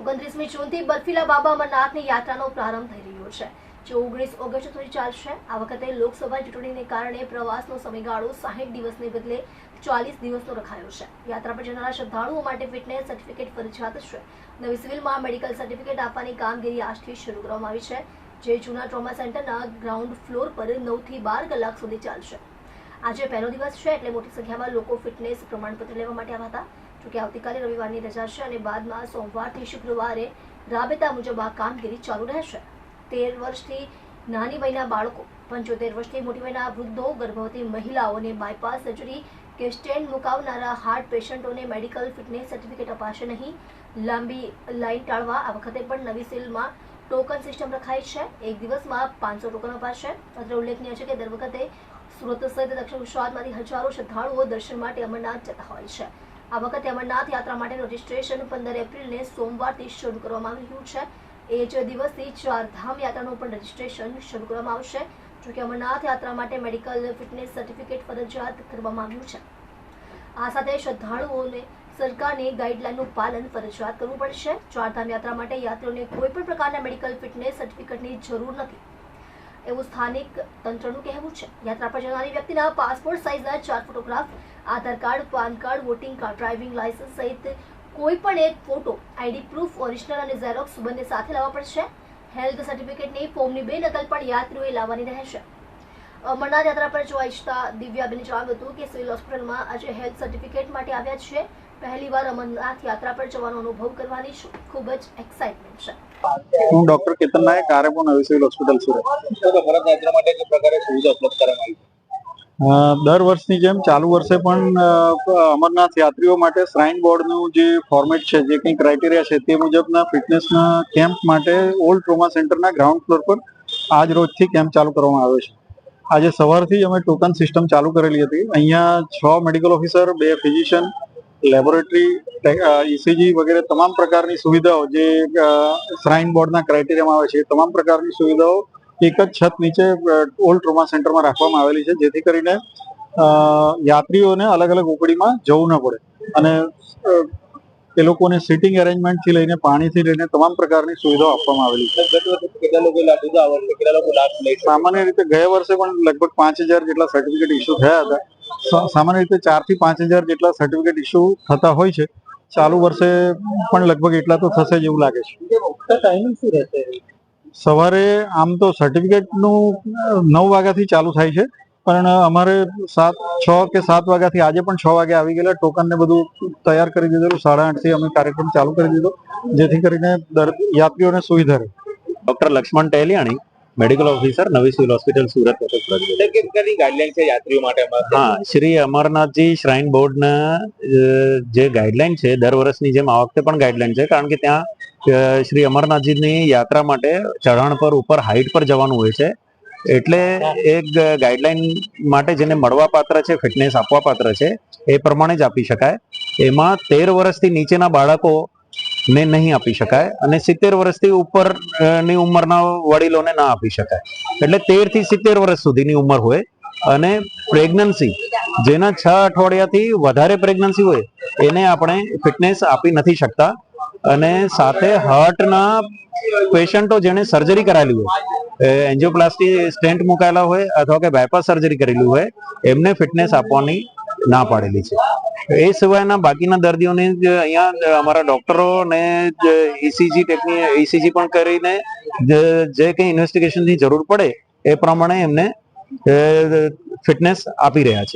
ઓગણત્રીસમી જૂનથી બર્ફીલા બાબા અમરનાથની યાત્રાનો પ્રારંભ થઈ રહ્યો છે. જે ઓગણીસ ઓગસ્ટ સુધી ચાલશે. આ વખતે લોકસભા ચૂંટણીને કારણે પ્રવાસનો સમયગાળો સાહીઠ દિવસને બદલે ચાલીસ દિવસનો રખાયો છે. યાત્રા પર જનારા શ્રદ્ધાળુઓ માટે ફિટનેસ સર્ટિફિકેટ ફરજિયાત છે. નવી સિવિલમાં મેડિકલ સર્ટિફિકેટ આપવાની કામગીરી આજથી શરૂ કરવામાં આવી છે. જે જૂના ટ્રોમા સેન્ટરના ગ્રાઉન્ડ ફ્લોર પર નવથી બાર કલાક સુધી ચાલશે. આજે પહેલો દિવસ છે એટલે મોટી સંખ્યામાં લોકો ફિટનેસ પ્રમાણપત્ર લેવા માટે આવ્યા હતા. જોકે આવતીકાલે રવિવારની રજા છે અને બાદમાં સોમવારથી શુક્રવારે રાબેતા મુજબ આ કામગીરી ચાલુ રહેશે. તેર વર્ષથી નાની વયના બાળકો, પંચોતેર વર્ષથી મોટી વયના વૃદ્ધો, ગર્ભવતી મહિલાઓને બાયપાસ સર્જરી કે સ્ટેન્ડ મુકાવનારા હાર્ટ પેશન્ટોને મેડિકલ ફિટનેસ સર્ટિફિકેટ અપાશે નહીં. લાંબી લાઇન ટાળવા આ વખતે પણ નવી સેલમાં ટોકન સિસ્ટમ રખાઈ છે. એક દિવસમાં પાંચસો ટોકન અપાશે. અત્રે ઉલ્લેખનીય છે કે દર વખતે સુરત સહિત દક્ષિણ ગુજરાતમાંથી હજારો શ્રદ્ધાળુઓ દર્શન માટે અમરનાથ જતા હોય છે. આ વખતે અમરનાથ યાત્રા માટેનું રજીસ્ટ્રેશન પંદર એપ્રિલને સોમવારથી શરૂ કરવામાં આવી રહ્યું છે. એ જ દિવસથી ચાર ધામ યાત્રાનું પણ રજીસ્ટ્રેશન શરૂ કરવામાં આવશે, જોકે અમરનાથ યાત્રા માટે મેડિકલ ફિટનેસ સર્ટિફિકેટ ફરજિયાત કરવામાં આવ્યું છે. આ સાથે શ્રદ્ધાળુઓને સરકારની ગાઈડલાઈનનું પાલન ફરજિયાત કરવું પડશે. ચારધામ યાત્રા માટે યાત્રીઓને કોઈ પણ પ્રકારના મેડિકલ ફિટનેસ સર્ટિફિકેટની જરૂર નથી. એવું સ્થાનિક તંત્રનું કહેવું છે. યાત્રા પર જનારી વ્યક્તિના પાસપોર્ટ સાઇઝના ચાર photograph Aadhaar card PAN card voting card driving licence સહિત કોઈ પણ એક ફોટો આઈડી પ્રૂફ ઓરિજિનલ અને ઝેરોક્સ બંને સાથે લાવવા પડશે. હેલ્થ સર્ટિફિકેટની ફોર્મની બે નકલ પણ યાત્રીઓએ લાવવાની રહેશે. અમરનાથ યાત્રા પર જોવા ઈચ્છતા દિવ્યાબેને જણાવ્યું હતું કે સિવિલ હોસ્પિટલમાં આજે હેલ્થ સર્ટિફિકેટ માટે આવ્યા છે. પહેલી વાર અમરનાથ યાત્રા પર જવાનો અનુભવ કરવાની ખૂબ જ એક્સાઇટમેન્ટ છે. હું ડોક્ટર કેતન નાયક આરએમઓ નવી સિવિલ હોસ્પિટલ સુરત. તો ભરત યાત્રા માટે કઈ પ્રકારે સુવિધા ઉપલબ્ધ કરવામાં આવી દર વર્ષની જેમ ચાલુ વર્ષે પણ અમરનાથ યાત્રીઓ માટે શ્રાઇન બોર્ડનું જે ફોર્મેટ છે, જે કંઈ ક્રાઇટેરિયા છે, તે મુજબના ફિટનેસના કેમ્પ માટે ઓલ્ડ ટ્રોમા સેન્ટરના ગ્રાઉન્ડ ફ્લોર પર આજ રોજથી કેમ્પ ચાલુ કરવામાં આવ્યો છે. આજે સવારથી અમે ટોકન સિસ્ટમ ચાલુ કરેલી હતી. અહીંયા છ મેડિકલ ઓફિસર બે ફિઝિશિયન લેબોરેટરી ઇસીજી વગેરે તમામ પ્રકારની સુવિધાઓ જે શ્રાઇન બોર્ડના ક્રાઇટેરિયામાં આવે છે તમામ પ્રકારની સુવિધાઓ એક જ છત નીચે ઓલ્ડ ટ્રોમા સેન્ટરમાં રાખવામાં આવેલી છે જેથી કરીને યાત્રીઓને અલગ અલગ ઓપડીમાં જવું ન પડે. અને એ લોકોને સિટિંગ અરેન્જમેન્ટથી લઈને પાણીથી લઈને તમામ પ્રકારની સુવિધાઓ આપવામાં આવેલી છે. સામાન્ય રીતે ગયા વર્ષે પણ લગભગ પાંચ હજાર જેટલા સર્ટિફિકેટ ઇસ્યુ થયા હતા. સામાન્ય રીતે ચારથી પાંચ હજાર જેટલા સર્ટિફિકેટ ઇસ્યુ થતા હોય છે. ચાલુ વર્ષે પણ લગભગ એટલા તો થશે જ એવું લાગે છે. સવારે આમ તો સર્ટિફિકેટનું નવ વાગ્યાથી ચાલુ થાય છે પણ અમારે સાત છ કે સાત વાગ્યાથી આજે પણ છ વાગે આવી ગયેલા ટોકનને બધું તૈયાર કરી દીધેલું સાડા આઠથી અમે કાર્યક્રમ ચાલુ કરી દીધો જેથી કરીને દર- યાત્રીઓને સુવિધા રહે. Doctor Laxman Teliyani medical officer નવી સિવિલ હોસ્પિટલ સુરત ગાઈડલાઈન છે યાત્રીઓ માટે હા શ્રી અમરનાથજી શ્રાઇન બોર્ડના જે ગાઈડલાઈન છે દર વર્ષની જેમ આ વખતે પણ ગાઈડલાઈન છે કારણ કે ત્યાં શ્રી અમરનાથજીની યાત્રા માટે ચઢાણ પર ઉપર હાઈટ પર જવાનું હોય છે. એટલે એક ગાઈડલાઈન માટે જેને મળવા પાત્ર છે, ફિટનેસ આપવા પાત્ર છે, એ પ્રમાણે જ આપી શકાય. એમાં તેર વર્ષથી નીચેના બાળકો ને નહીં આપી શકાય અને સિત્તેર વર્ષથી ઉપરની ઉંમરના વડીલોને ના આપી શકાય. એટલે તેરથી સિત્તેર વર્ષ સુધીની ઉંમર હોય અને પ્રેગ્નન્સી, જેના છ અઠવાડિયાથી વધારે પ્રેગ્નન્સી હોય, એને આપણે ફિટનેસ આપી નથી શકતા. અને સાથે હાર્ટના પેશન્ટો જેણે સર્જરી કરાયેલી હોય એન્જિયોપ્લાસ્ટી સ્ટેન્ટ મુકાયેલા હોય અથવા કે બાયપાસ સર્જરી કરેલી હોય, એમને ફિટનેસ આપવાની ના પાડેલી છે. એ સિવાયના બાકીના દર્દીઓને અહીંયા અમારા ડોક્ટરો ને ઈસીજી ટેકની ઈસીજી પણ કરીને જે કંઈ ઇન્વેસ્ટિગેશનની જરૂર પડે, એ પ્રમાણે એમને ફિટનેસ આપી રહ્યા છે.